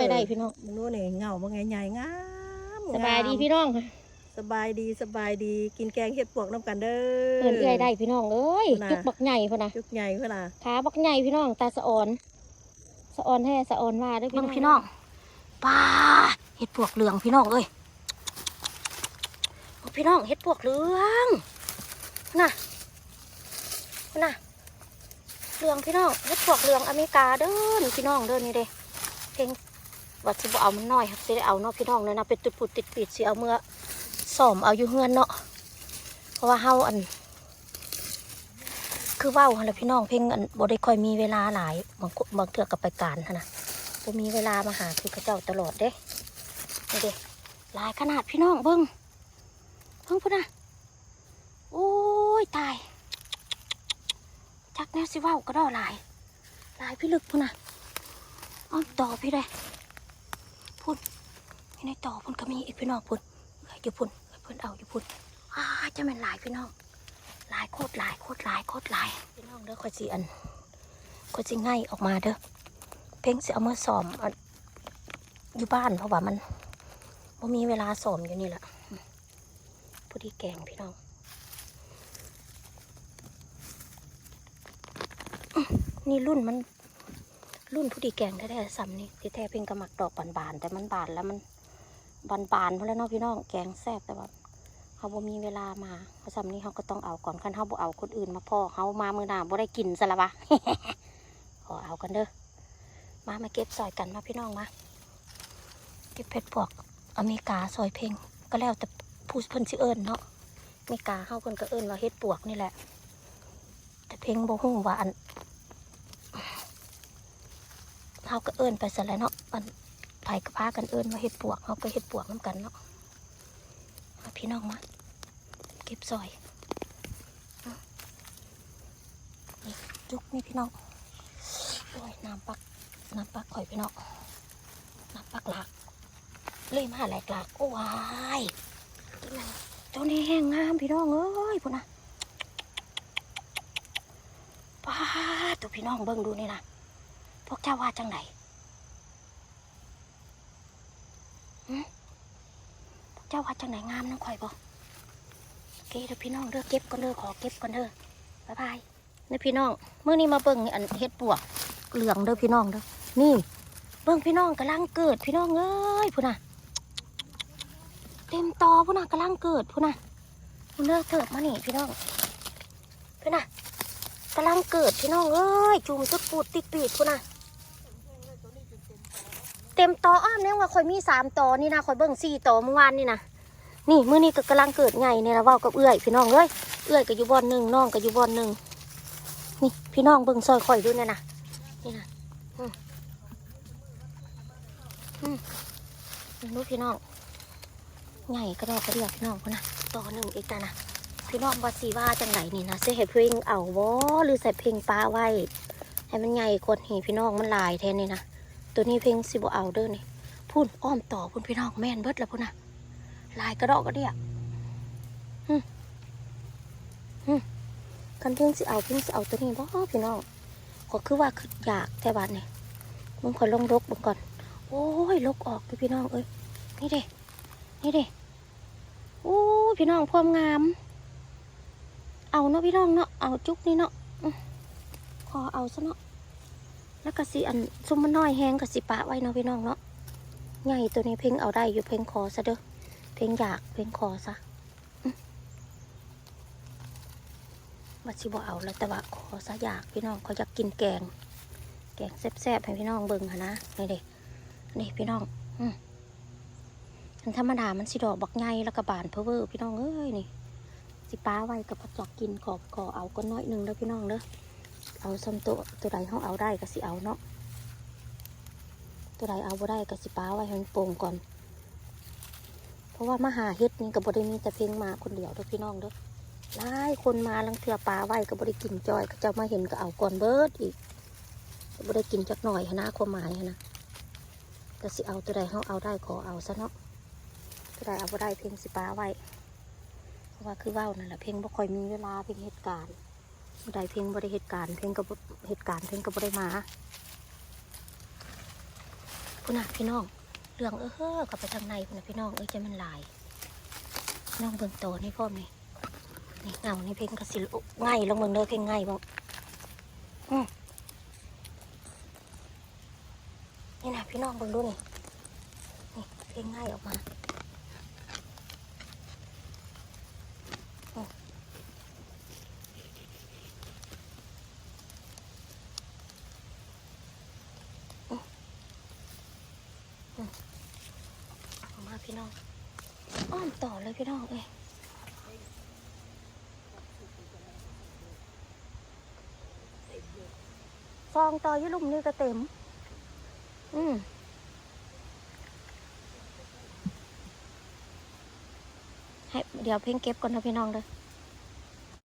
อยได้พี่น้องมึงรู้นี่เงาบ่ไงใหญ่งามสบายดีงมพี่น้องสบายดีสบายดีกินแกงเห็ดปวกน้ำกันเด้อเอินเอื้อยได้พี่น้องเอ้ยน่ะจุกบักใหญ่พอนะจุกใหญ่เพื่อนล่ะขาบักใหญ่พี่น้องตาสะออนสะออนแท้สะออนว่าเด้อพี่น้องพี่น้องป้าเห็ดปวกเหลืองพี่น้องเอ้ยโอ้พี่น้องเห็ดปวกเหลืองน่ะน่ะเหลืองพี่น้องเห็ดปวกเหลืองอเมริกาเด้อนี่พี่น้องเด้อนี่เด้เพลง ว่าสิบ่เอามันน้อยครับสิได้เอาเนาะพี่น้องเลยนะเป็นตุดปุดติดปีดสิเอาเมื่อซ่อมเอาอยู่เฮือนเนาะเพราะว่าเฮาอัน คือว้าหั่นแหละพี่น้องเพ่งอันบ่ได้ค่อยมีเวลาหลายบางคนบางเทื่อกับไปการหั่นนะบ่มีเวลามาหาคือเขาเจ้าตลอดเด้นี่เด้หลายขนาดพี่น้องเบิ่งเบิ่งพุ่นน่ะโอ้ยตายจักแนวสิว้าวก็ดอหลาย หลายพี่ลึกพุ่นน่ะอ้อมต่อพี่เลย พุ่นอยู่ในต่อพุ่นก็มีอีกพี่น้องพุ่นเอ้ยอยู่พุ่นเอ้ยพิ่นเอาอยู่พุ่นอ้าจะแม่นหลายพี่น้องหลายโคตรหลายโคตรหลายโคตรหลายพี่น้องเด้อคอยสิอันคอยสิง่ายออกมาเด้อเพ่งสิเอามาสอมอันอยู่บ้านเพราะว่ามันบ่มีเวลาสอมอยู่นี่แหละพอดีแกงพี่น้องนี่รุ่นมัน รุ่นผู้ดีแกงแท้ๆซ้ำนี่ที่แท้เพ่งกระหมักดอกบานๆแต่มันบานแล้วมันบานๆเพราะแล้วเนาะพี่น้องแกงแซ่บแต่ว่าเขาบ่มีเวลามาเพราะสำนี้เขาก็ต้องเอาก่อนคันเขาบ่เอาคนอื่นมาพ่อเขามามือหน้าบ่ได้กินซะละวะขอเอากันเด้อมามาเก็บซอยกันมาพี่น้องมาเก็บเพชรปวกอเมริกาซอยเพลงก็แล้วแต่ผู้เพิ่นสิเอิ้นเนาะอเมริกาเฮาเพิ่นก็เอิ้นว่าเฮ็ดปวกนี่แหละ แต่เพลงบ่ฮู้ว่าอัน เฮาก็เอิ้นไปซะแล้วเนาะอันไผก็พากันเอิ้นว่าเฮ็ดปวกเฮาก็เฮ็ดปวกนํกันเนาะมาพี่น้องมาเก็บซอยนี่จุกนี่พี่น้องโอ้ยน้ำปักน้ำปักข่อยพี่น้องน้ำปักหลักเลยมาหลายหลักโอ้วายตัวนี้ตัวนี้แห้งงามพี่น้องเอ้ยพุ่นนะป้าตัวพี่น้องเบิ่งดูนี่นะ พวกเจ้าว่าจังไหนพวกเจ้าว่าจังไหนงามน้องข่อยบ่โอเคเดี๋ยวพี่น้องเด้อเก็บก่อนเด้อขอเก็บก่อนเด้อบ๊ายบายนี่พี่น้องเมื่อนี้มาเบิ่งอันเฮ็ดปวกเหลืองเด้อพี่น้องเด้อนี่ เบิ่งพี่น้องกำลังเกิดพี่น้องเอ้ยพุ่นน่ะเต็มตอพุ่นน่ะกำลังเกิดพุ่นน่ะพุ่นเด้อเถิบมาหนี่พี่น้องพุ่นน่ะกำลังเกิดพี่น้องเอ้ยจุ่มตุดปูดติดปีดพุ่นน่ะ เต็มตออ้อมเนี่ยว่าคอยมีสามตอนี่นะคอยเบิ่งสี่ตอเมื่อวานนี่นะนี่เมื้อนี้ก็กำลังเกิดไงเนี่ยละว้ากับเอื้อยพี่น้องเอ้ยเอื้อยก็อยู่บอนหนึ่งน้องก็อยู่บอนหนึ่งนี่พี่น้องเบิ่งซอยข่อยดูเนี่ยนะนี่นะอืมอืมพี่น้องไงก็ดอกกระเดียกพี่น้องคนนะต่อหนึ่งอีกแต่นะพี่น้องว่าสีว่าจังไหนนี่นะเสียให้เพลงเอาบ่หรือใส่เพลงปลาไว้ ให้มันใหญ่คนหีพี่น้องมันลายแทนนี่นะ ตัวนี้เพลงสิบเอาเด้อนี่พูนอ้อมต่อพูนพี่น้องแม่นเบิดแล้วพูนนะลายกระดอกกระเดียฮึฮึกันเพิ่งสิเอาเพิ่งสิเอาตัวนี้บ่พี่น้องก็คือว่าคืออยากแต่บัดนี่มึงขอลงรกมึงก่อน โอ้ยลกออกพี่น้องเอ้ยนี่เด้นี่เด้โอ้พี่น้องพวามงาม เอาเนาะพี่น้องเนาะเอาจุกนี่เนาะขอเอาซะเนาะ แล้วก็สิอันซุมมันน้อยแห้งก็สิปะไว้เนาะพี่น้องเนาะใหญ่ตัวนี้เพ่งเอาได้อยู่เพ่งคอซะเด้อเพลงอยากเพลงคอซะว่าชิบเอาแล้วแต่ว่าขอซะอยากพี่น้องเขาอยากกินแกง แกงแซ่บๆให้พี่น้องเบิ่งหะนะนี่เด็กนี่พี่น้องอืมันธรรมดามันสิดอกบักไงแล้วก็บานเพอเวอร์พี่น้องเอ้ยนี่สิป้าไว้กับพจักกินขอบขอเอาก็น้อยหนึ่งแล้วพี่น้องเด้อ เอาซ้ำตัวตัวใดเขาเอาได้ก็สิเอาเนาะตัวใดเอาบ่ได้ก็สิป้าไว้ให้มันโป่งก่อน เพราะว่ามาหาเฮ็ดนี่ก็บ่ได้มีแต่เพียงมาคนเดียวเด้อพี่น้องเด้อหลายคนมาลังเถื่อปลาไว้ก็บ่ได้กินจอยก็จ้ามาเห็นก็เอาก่อนเบิดอีกก็บ่ได้กินจักหน่อยนะความหมายนะก็สิเอาตัวใดเฮาเอาได้ขอเอาซะเนาะตัวใดเอาบ่ได้เพียงสิปลาไว้เพราะว่าคือว้านั่นแหละเพียงบ่ค่อยมีเวลาเพียงเหตุการณ์ ตัวใดเพียงบ่ได้เหตุการณ์เพียงก็บ่เหตุการณ์เพียงก็บ่ได้มาพอคุณน่ะพี่น้องเรื่องเออเฮ้อกลับไปทางในคุณน่ะพี่น้องเอ้ยจะมันลายน้องเบิ่งโตนี่พ่อมนี่นี่เงานี่เพ่งกระสิลง่ายลงเบิ่งเด้อเพ่งง่ายบ้างนี่นะพี่น้องเบิ่งดูนี่นี่เพ่งง่ายออกมาอืมอืมอืมออก มาพี่น้อง อ้อมต่อเลยพี่น้องเอ้ยฟองต่อยุลุ่มนี่ก็เต็ม อืมให้เดี๋ยวเพ่งเก็บก่อนนะพี่น้องเด้อ